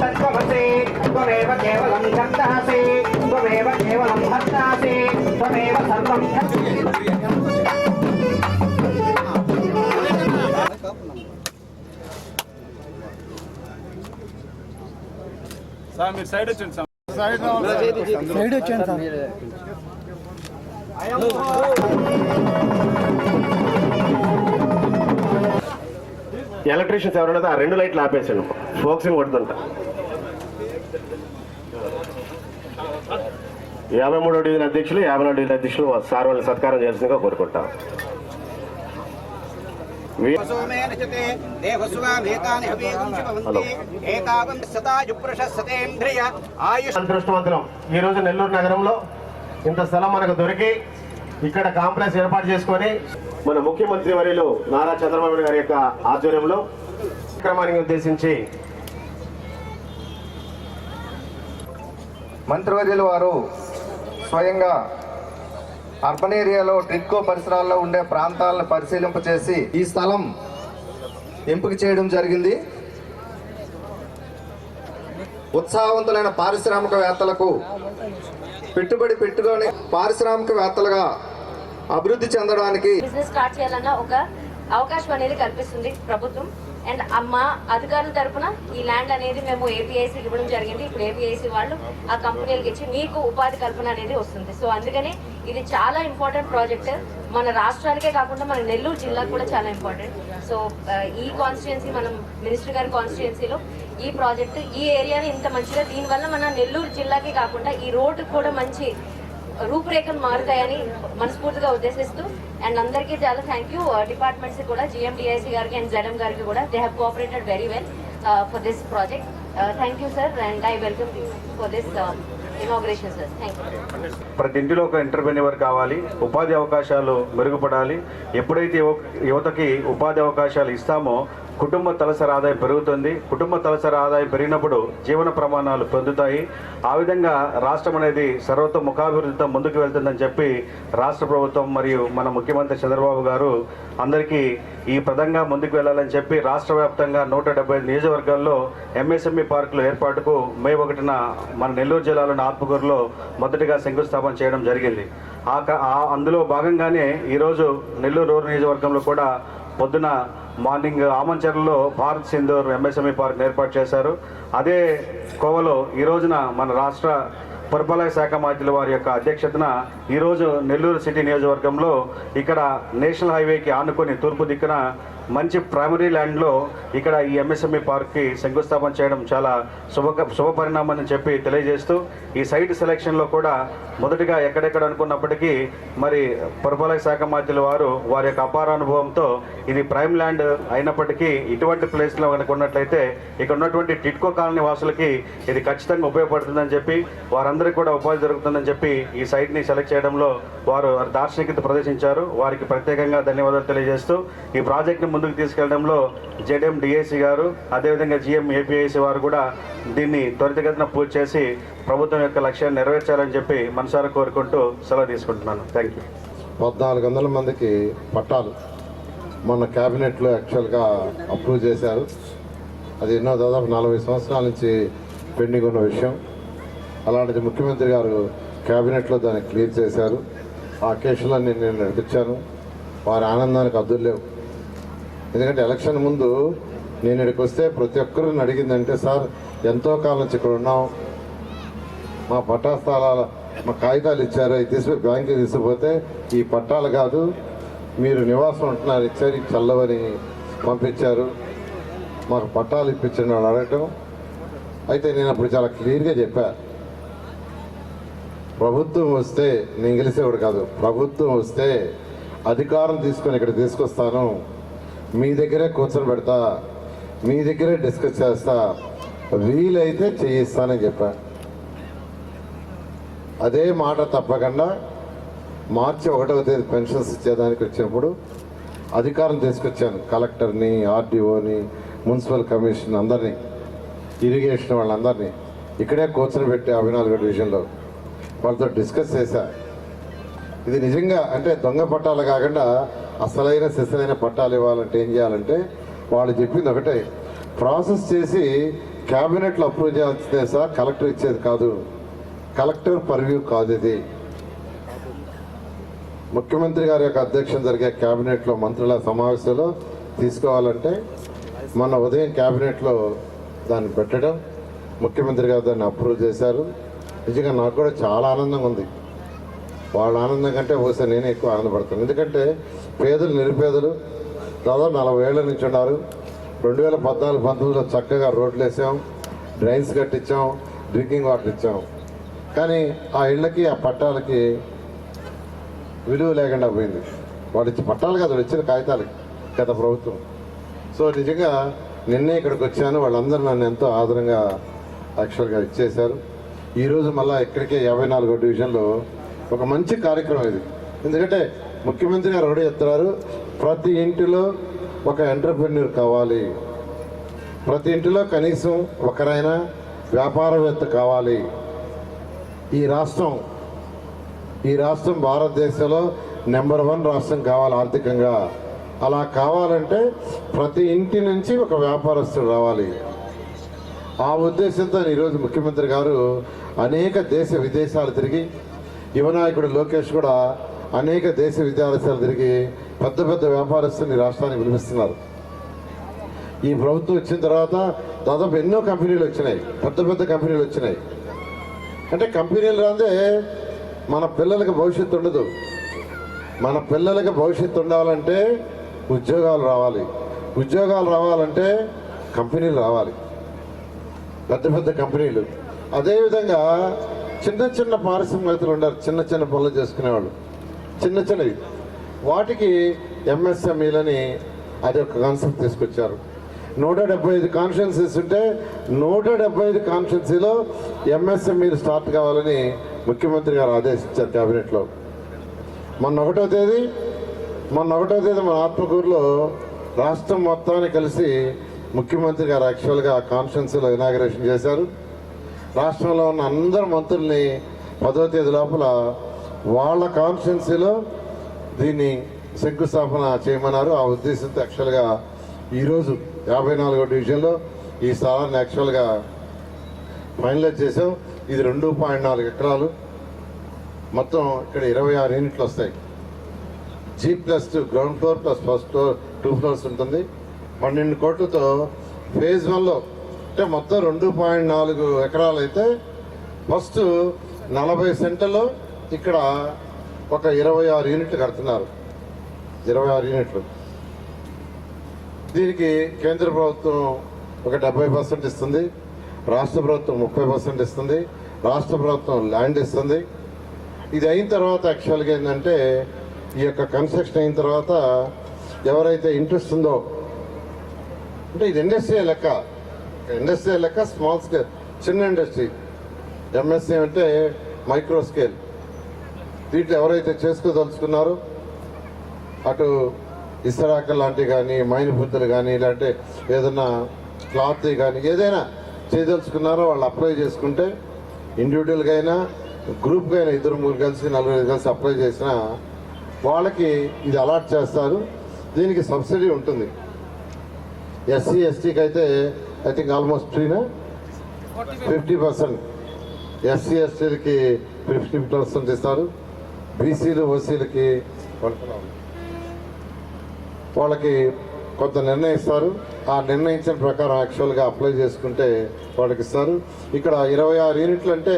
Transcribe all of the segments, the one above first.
తత్వసే కేవలం కేవలం మీరు సైడ్ సైడ్ సైడ్ ఎలక్ట్రీషియన్స్ ఎవరైనా ఆ రెండు లైట్లు ఆపేసాను. ఫోక్సింగ్ కొడుతుంటా. యాభై మూడో డివిజన్ అధ్యక్షులు యాభై నాలుగు డివిజన్ అధ్యక్షులు సార్ వాళ్ళని సత్కారం చేయాల్సిందిగా కోరుకుంటాం. ఈ రోజు నెల్లూరు నగరంలో ఇంత స్థలం మనకు దొరికి ఇక్కడ కాంప్లెక్స్ ఏర్పాటు చేసుకొని మన ముఖ్యమంత్రి వర్యులు నారా చంద్రబాబు గారి యొక్క ఆధ్వర్యంలో క్రమానికి ఉద్దేశించి మంత్రివర్యులు వారు స్వయంగా అర్బన్ ఏరియాలో ట్రిక్కో పరిసరాల్లో ఉండే ప్రాంతాలను పరిశీలింప చేసి ఈ స్థలం ఎంపిక చేయడం జరిగింది. ఉత్సాహవంతులైన పారిశ్రామికవేత్తలకు పెట్టుబడి పెట్టుకొని పారిశ్రామికవేత్తలుగా అభివృద్ధి చెందడానికి బిజినెస్ స్టార్ట్ చేయాలన్న ఒక అవకాశం అనేది కల్పిస్తుంది ప్రభుత్వం. అండ్ మా అధికారుల తరపున ఈ ల్యాండ్ అనేది మేము ఏపీఐసీకి ఇవ్వడం జరిగింది. ఇప్పుడు ఏపీఐసీ వాళ్ళు ఆ కంపెనీలకు ఇచ్చి మీకు ఉపాధి కల్పన అనేది వస్తుంది. సో అందుకని ఇది చాలా ఇంపార్టెంట్ ప్రాజెక్ట్ మన రాష్ట్రానికే కాకుండా మన నెల్లూరు జిల్లాకు కూడా చాలా ఇంపార్టెంట్ సో ఈ కాన్స్టిట్యున్సీ మనం మినిస్టర్ గారి కాన్స్టిట్యున్సీలో ఈ ప్రాజెక్ట్ ఈ ఏరియాని ఇంత మంచిగా దీనివల్ల మన నెల్లూరు జిల్లాకే కాకుండా ఈ రోడ్డు కూడా మంచి రూపురేఖలు మారుతాయని మనస్ఫూర్తిగా ఉద్దేశిస్తూ అండ్ అందరికీ చాలా థ్యాంక్ యూ డిపార్ట్మెంట్స్ కూడా జిఎండిఐసి గారికి అండ్ జెడ్ఎం గారికి కూడా they have cooperated very well for this project thank you sir and I welcome for this inauguration sir thank you ప్రతి ఇంటిలో ఒక ఎంటర్ప్రెన్యూర్ కావాలి ఉపాధి అవకాశాలు మెరుగుపడాలి. ఎప్పుడైతే యువతకి ఉపాధి అవకాశాలు ఇస్తామో కుటుంబ తలసరి ఆదాయం పెరుగుతుంది. కుటుంబ తలసరి ఆదాయం పెరిగినప్పుడు జీవన ప్రమాణాలు పొందుతాయి. ఆ విధంగా రాష్ట్రం అనేది సర్వతోముఖాభివృద్ధితో ముందుకు వెళ్తుందని చెప్పి రాష్ట్ర ప్రభుత్వం మరియు మన ముఖ్యమంత్రి చంద్రబాబు గారు అందరికీ ఈ ప్రదంగా ముందుకు వెళ్ళాలని చెప్పి రాష్ట్ర వ్యాప్తంగా నూట డెబ్బై నియోజకవర్గాల్లో ఎంఎస్ఎంఈ పార్కుల ఏర్పాటుకు మే ఒకటిన మన నెల్లూరు జిల్లాలోని ఆత్మకూరులో మొదటిగా శంకుస్థాపన చేయడం జరిగింది. ఆ క- ఆ అందులో భాగంగానే ఈరోజు నెల్లూరు రూరల్ నియోజకవర్గంలో కూడా పొద్దున మార్నింగ్ ఆమంచర్లో భారత్ సింధూర్ ఎంఎస్ఎంఈ పార్క్ ఏర్పాటు చేశారు. అదే కోవలో ఈ రోజున మన రాష్ట్ర పురపాలక శాఖ మంత్రుల వారి యొక్క అధ్యక్షతన ఈరోజు నెల్లూరు సిటీ నియోజకవర్గంలో ఇక్కడ నేషనల్ హైవేకి ఆనుకొని తూర్పు దిక్కున మంచి ప్రైమరీ ల్యాండ్లో ఇక్కడ ఈ ఎంఎస్ఎంఈ పార్క్కి శంకుస్థాపన చేయడం చాలా శుభ శుభ పరిణామం అని చెప్పి తెలియజేస్తూ ఈ సైట్ సెలక్షన్లో కూడా మొదటిగా ఎక్కడెక్కడ అనుకున్నప్పటికీ మరి పురపాలక శాఖ మాధ్యుల వారు వారి యొక్క అపార అనుభవంతో ఇది ప్రైమ్ ల్యాండ్ అయినప్పటికీ ఇటువంటి ప్లేస్లో కనుక ఉన్నట్లయితే ఇక్కడ ఉన్నటువంటి టిట్కో కాలనీ వాసులకి ఇది ఖచ్చితంగా ఉపయోగపడుతుందని చెప్పి వారందరికీ కూడా ఉపాధి దొరుకుతుందని చెప్పి ఈ సైట్ని సెలెక్ట్ చేయడంలో వారు దార్శనికత ప్రదర్శించారు. వారికి ప్రత్యేకంగా ధన్యవాదాలు తెలియజేస్తూ ఈ ప్రాజెక్ట్ని ముందుకు తీసుకెళ్ళడంలో జెడ్ఎం డిఏసీ గారు అదేవిధంగా జిఎం ఏపీఐసి వారు కూడా దీన్ని త్వరితగతిన పూర్తి చేసి ప్రభుత్వం యొక్క లక్ష్యాన్ని నెరవేర్చాలని చెప్పి మనసారా కోరుకుంటూ సెలవు తీసుకుంటున్నాను. థ్యాంక్ యూ పద్నాలుగు వందల మందికి పట్టాలు మొన్న క్యాబినెట్లో యాక్చువల్గా అప్రూవ్ చేశారు. అది ఎన్నో దాదాపు నలభై సంవత్సరాల నుంచి పెండింగ్ ఉన్న విషయం. అలాంటిది ముఖ్యమంత్రి గారు క్యాబినెట్లో దాన్ని క్లియర్ చేశారు. ఆ కేసులన్నీ నేను నడిపించాను. వారి ఆనందానికి అద్దులు లేవు. ఎందుకంటే ఎలక్షన్ ముందు నేను ఇక్కడికి వస్తే ప్రతి ఒక్కరు అడిగిందంటే సార్ ఎంతో కాలం నుంచి ఇక్కడ ఉన్నాం. మా పట్టా స్థలాల మా కాగితాలు ఇచ్చారు. అవి తీసుకుని బ్యాంకుకి తీసుకుపోతే ఈ పట్టాలు కాదు మీరు నివాసం ఉంటున్నారు. ఇచ్చారు చల్లవని పంపించారు. మాకు పట్టాలు ఇప్పించండి వాళ్ళు అడగటం. అయితే నేను అప్పుడు చాలా క్లియర్గా చెప్పా. ప్రభుత్వం వస్తే నేను గెలిచేవాడు కాదు. ప్రభుత్వం వస్తే అధికారం తీసుకొని ఇక్కడ తీసుకొస్తాను. మీ దగ్గరే కూర్చోబెడతా పెడతా మీ దగ్గరే డిస్కస్ చేస్తా వీలైతే చేయిస్తానని చెప్పా. అదే మాట తప్పకుండా మార్చి ఒకటవ తేదీ పెన్షన్స్ ఇచ్చేదానికి వచ్చినప్పుడు అధికారం తీసుకొచ్చాను కలెక్టర్ని ఆర్డీఓని మున్సిపల్ కమిషన్ అందరినీ ఇరిగేషన్ వాళ్ళందరినీ. ఇక్కడే కూర్చోబెట్టి పెట్టి అవినాలుగు డివిజన్లో వాళ్ళతో డిస్కస్ చేశా. ఇది నిజంగా అంటే దొంగ పట్టాలు కాకుండా అసలైన సెసలైన పట్టాలు ఇవ్వాలంటే ఏం చేయాలంటే వాళ్ళు చెప్పింది ఒకటే. ప్రాసెస్ చేసి క్యాబినెట్లో అప్రూవ్ చేయాల్సిందే సార్ కలెక్టర్ ఇచ్చేది కాదు. కలెక్టర్ పర్వ్యూ కాదు ఇది. ముఖ్యమంత్రి గారి యొక్క అధ్యక్షం జరిగే క్యాబినెట్లో మంత్రుల సమావేశంలో తీసుకోవాలంటే మొన్న ఉదయం క్యాబినెట్లో దాన్ని పెట్టడం ముఖ్యమంత్రి గారు దాన్ని అప్రూవ్ చేశారు. నిజంగా నాకు కూడా చాలా ఆనందంగా ఉంది. వాళ్ళ ఆనందం కంటే బహుశా నేనే ఎక్కువ ఆనందపడతాను. ఎందుకంటే పేదలు నిరుపేదలు దాదాపు నలభై ఏళ్ళ నుంచి ఉన్నారు. రెండు వేల పద్నాలుగు పంతొమ్మిదిలో చక్కగా రోడ్లు వేసాం డ్రైన్స్ కట్టించాం డ్రింకింగ్ వాటర్ ఇచ్చాం. కానీ ఆ ఇళ్ళకి ఆ పట్టాలకి విలువ లేకుండా పోయింది. వాళ్ళు ఇచ్చి పట్టాలు కాదు ఇచ్చిన కాగితాలకి గత ప్రభుత్వం. సో నిజంగా నిన్నే ఇక్కడికి వచ్చాను వాళ్ళందరూ నన్ను ఎంతో ఆదరంగా యాక్చువల్గా ఇచ్చేశారు. ఈరోజు మళ్ళీ ఇక్కడికే యాభై నాలుగో డివిజన్లో ఒక మంచి కార్యక్రమం ఇది. ఎందుకంటే ముఖ్యమంత్రి గారు ఒకటే చెప్తున్నారు ప్రతి ఇంటిలో ఒక ఎంటర్ప్రెన్యూర్ కావాలి. ప్రతి ఇంటిలో కనీసం ఒకరైనా వ్యాపారవేత్త కావాలి. ఈ రాష్ట్రం ఈ రాష్ట్రం భారతదేశంలో నెంబర్ వన్ రాష్ట్రం కావాలి ఆర్థికంగా. అలా కావాలంటే ప్రతి ఇంటి నుంచి ఒక వ్యాపారస్తుడు రావాలి. ఆ ఉద్దేశంతో ఈరోజు ముఖ్యమంత్రి గారు అనేక దేశ విదేశాలు తిరిగి యువనాయకుడు లోకేష్ కూడా అనేక దేశ విద్యాలయాలు తిరిగి పెద్ద పెద్ద వ్యాపారస్తుని రాష్ట్రానికి పిలిపిస్తున్నారు ఈ ప్రభుత్వం వచ్చిన తర్వాత దాదాపు ఎన్నో కంపెనీలు వచ్చినాయి. పెద్ద పెద్ద కంపెనీలు వచ్చినాయి. అంటే కంపెనీలు రాందే మన పిల్లలకి భవిష్యత్తు ఉండదు. మన పిల్లలకి భవిష్యత్తు ఉండాలంటే ఉద్యోగాలు రావాలి. ఉద్యోగాలు రావాలంటే కంపెనీలు రావాలి. పెద్ద పెద్ద కంపెనీలు. అదేవిధంగా చిన్న చిన్న పారిశ్రామికవేత్తలు ఉన్నారు చిన్న చిన్న పనులు చేసుకునేవాళ్ళు. చిన్న చిన్నవి. వాటికి ఎంఎస్ఎంఈలని అది ఒక కాన్సెప్ట్ తీసుకొచ్చారు. నూట డెబ్బై ఐదు కాన్స్టిట్యున్సీస్ ఉంటే నూట డెబ్బై ఐదు కాన్స్టిట్యున్సీలో ఎంఎస్ఎంఈలు స్టార్ట్ కావాలని ముఖ్యమంత్రి గారు ఆదేశించారు క్యాబినెట్లో. మొన్న ఒకటో తేదీ మొన్న ఒకటో తేదీ మన ఆత్మకూరులో రాష్ట్రం మొత్తాన్ని కలిసి ముఖ్యమంత్రి గారు యాక్చువల్గా కాన్స్టిట్యున్సీలో ఇనాగరేషన్ చేశారు. రాష్ట్రంలో ఉన్న అందరు మంత్రుల్ని పదో తేదీ లోపల వాళ్ళ కాన్స్టిట్యున్సీలో దీన్ని శంకుస్థాపన చేయమన్నారు. ఆ ఉద్దేశంతో యాక్చువల్గా ఈరోజు యాభై నాలుగో డివిజన్లో ఈ స్థలాన్ని యాక్చువల్గా ఫైనలైజ్ చేసాం ఇది రెండు పాయింట్ నాలుగు ఎకరాలు. మొత్తం ఇక్కడ ఇరవై ఆరు యూనిట్లు వస్తాయి. G plus two ground floor plus first floor two floors ఉంటుంది. పన్నెండు కోట్లతో ఫేజ్ వన్లో అంటే మొత్తం రెండు పాయింట్ నాలుగు ఎకరాలు అయితే ఫస్ట్ నలభై సెంటర్లో ఇక్కడ ఒక ఇరవై ఆరు యూనిట్లు కడుతున్నారు. ఇరవై ఆరు యూనిట్లు. దీనికి కేంద్ర ప్రభుత్వం ఒక డెబ్బై పర్సెంట్ ఇస్తుంది. రాష్ట్ర ప్రభుత్వం ముప్పై పర్సెంట్ ఇస్తుంది. రాష్ట్ర ప్రభుత్వం ల్యాండ్ ఇస్తుంది. ఇది అయిన తర్వాత యాక్చువల్గా ఏంటంటే ఈ యొక్క కన్స్ట్రక్షన్ అయిన తర్వాత ఎవరైతే ఇంట్రెస్ట్ ఉందో అంటే ఇది ఇండస్ట్రీ లెక్క ఇండస్ట్రీ లెక్క స్మాల్ స్కేల్ చిన్న ఇండస్ట్రీ. ఎంఎస్సీ అంటే మైక్రో స్కేల్. వీటిలో ఎవరైతే చేసుకోదలుచుకున్నారో అటు ఇసరాక లాంటివి కానీ మైనపుత్తులు కానీ ఇలాంటి ఏదైనా క్లాత్ కానీ ఏదైనా చేయదలుచుకున్నారో వాళ్ళు అప్లై చేసుకుంటే ఇండివిజువల్గా అయినా గ్రూప్గా అయినా ఇద్దరు ముగ్గురు కలిసి నలుగురు కలిసి అప్లై చేసినా వాళ్ళకి ఇది అలాట్ చేస్తారు. దీనికి సబ్సిడీ ఉంటుంది. ఎస్సీ ఎస్టీకి అయితే ఐ థింక్ ఆల్మోస్ట్ ఫ్రీనా ఫిఫ్టీ పర్సెంట్ ఎస్సీ ఎస్టీలకి ఫిఫ్టీ పర్సెంట్ ఇస్తారు. బీసీలు ఓసీలకి వాళ్ళకి కొంత నిర్ణయిస్తారు ఆ నిర్ణయించిన ప్రకారం యాక్చువల్గా అప్లై చేసుకుంటే వాళ్ళకి ఇస్తారు. ఇక్కడ ఇరవై ఆరు యూనిట్లు అంటే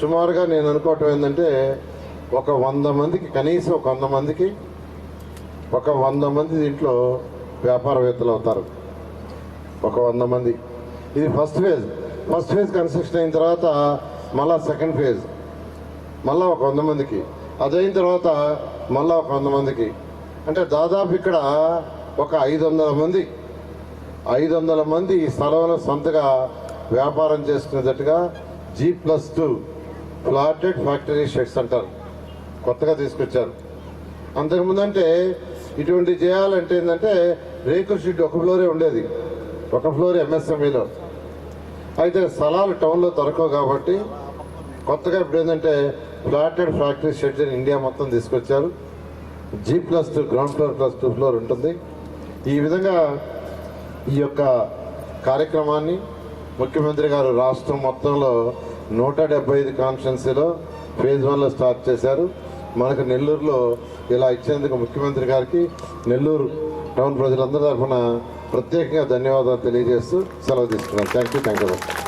సుమారుగా నేను అనుకోవటం ఏంటంటే ఒక వంద మందికి కనీసం ఒక వంద మందికి ఒక వంద మంది దీంట్లో వ్యాపారవేత్తలు అవుతారు. ఒక వంద మంది. ఇది first phase first phase construction అయిన తర్వాత మళ్ళా సెకండ్ ఫేజ్ మళ్ళా ఒక వంద మందికి. అదైన తర్వాత మళ్ళా ఒక వంద మందికి. అంటే దాదాపు ఇక్కడ ఒక ఐదు వందల మంది. ఐదు వందల మంది ఈ స్థలంలో సొంతగా వ్యాపారం చేసుకునేటట్టుగా G plus two flatted factory sheds అంటారు. కొత్తగా తీసుకొచ్చారు. అంతకుముందు అంటే ఇటువంటి చేయాలంటే ఏంటంటే రేకుల షెడ్ ఒక ఫ్లోరే ఉండేది. ఒక ఫ్లోర్ ఎంఎస్ఎంఈలో. అయితే స్థలాలు టౌన్లో దొరకవు కాబట్టి కొత్తగా ఇప్పుడు ఏంటంటే ఫ్లాటెడ్ ఫ్యాక్టరీ షెడ్ అని ఇండియా మొత్తం తీసుకొచ్చారు. G plus two ground floor plus two floor ఉంటుంది. ఈ విధంగా ఈ యొక్క కార్యక్రమాన్ని ముఖ్యమంత్రి గారు రాష్ట్రం మొత్తంలో నూట డెబ్బై ఐదు కాన్స్టిట్యున్సీలో ఫేజ్ వన్లో స్టార్ట్ చేశారు. మనకు నెల్లూరులో ఇలా ఇచ్చేందుకు ముఖ్యమంత్రి గారికి నెల్లూరు టౌన్ ప్రజలందరి తరఫున ప్రత్యేకంగా ధన్యవాదాలు తెలియజేస్తూ సెలవు తీసుకున్నాను థ్యాంక్ యూ థ్యాంక్ యూ